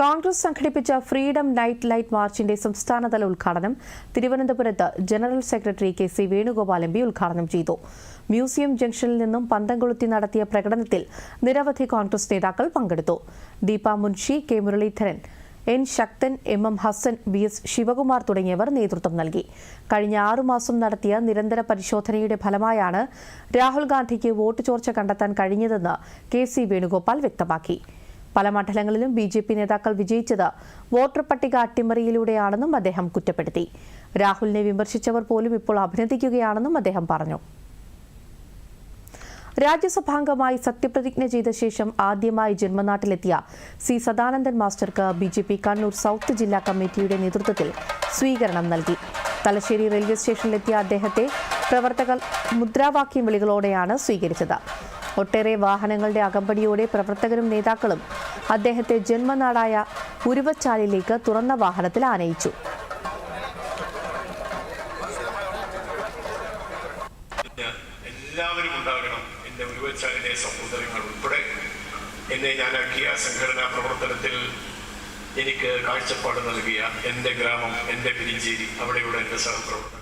കോൺഗ്രസ് സംഘടിപ്പിച്ച freedom night light മാർച്ചിന്റെ സംസ്ഥാനതല ഉദ്ഘാടനം തിരുവനന്തപുരത്ത് general secretary K C Venugopal M P ഉദ്ഘാടനം ചെയ്തു. മ്യൂസിയം ജംഗ്ഷനിൽ നിന്നും പന്തംകൊളുത്തി നടത്തിയ പ്രകടനത്തിൽ നിരവധി കോൺഗ്രസ് നേതാക്കൾ പങ്കെടുത്തു. Deepa Munshi K Muraleedharan N Sakthan M M Hassan V S Sivakumar തുടങ്ങിയവർ നേതൃത്വം നൽകി. കഴിഞ്ഞ ആറുമാസം നടത്തിയ നിരന്തര പരിശോധനയുടെ ഫലമായാണ് രാഹുൽ ഗാന്ധിക്ക് വോട്ട് ചോർച്ച കണ്ടെത്താൻ കഴിഞ്ഞതെന്ന് കെ സി വേണുഗോപാൽ വ്യക്തമാക്കി. പല മണ്ഡലങ്ങളിലും ബി ജെ പി നേതാക്കൾ വിജയിച്ചത് വോട്ടർ പട്ടിക അട്ടിമറിയിലൂടെയാണെന്നും അദ്ദേഹം കുറ്റപ്പെടുത്തി. രാഹുലിനെ വിമർശിച്ചവർ പോലും ഇപ്പോൾ അഭിനന്ദിക്കുകയാണെന്നും അദ്ദേഹം പറഞ്ഞു. രാജ്യസഭാംഗമായി സത്യപ്രതിജ്ഞ ചെയ്ത ശേഷം ആദ്യമായി ജന്മനാട്ടിലെത്തിയ C Sadanandan മാസ്റ്റർക്ക് B J P Kannur south ജില്ലാ കമ്മിറ്റിയുടെ നേതൃത്വത്തിൽ സ്വീകരണം നൽകി. തലശ്ശേരി റെയിൽവേ സ്റ്റേഷനിലെത്തിയ അദ്ദേഹത്തെ പ്രവർത്തകർ മുദ്രാവാക്യം വിളികളോടെയാണ് സ്വീകരിച്ചത്. ഒട്ടേറെ വാഹനങ്ങളുടെ അകമ്പടിയോടെ പ്രവർത്തകരും നേതാക്കളും അദ്ദേഹത്തെ ജന്മനാടായ ഉരുവച്ചാലിലേക്ക് തുറന്ന വാഹനത്തിൽ ആനയിച്ചു. എല്ലാവരും എന്റെ സഹോദരങ്ങൾ എന്നെ സംഘടനാ പ്രവർത്തനത്തിൽ എനിക്ക് കാഴ്ചപ്പാട് നൽകിയ എന്റെ ഗ്രാമം എന്റെ പിരിഞ്ചേരി അവിടെയുള്ള എന്റെ സഹപ്രവർത്തകർ.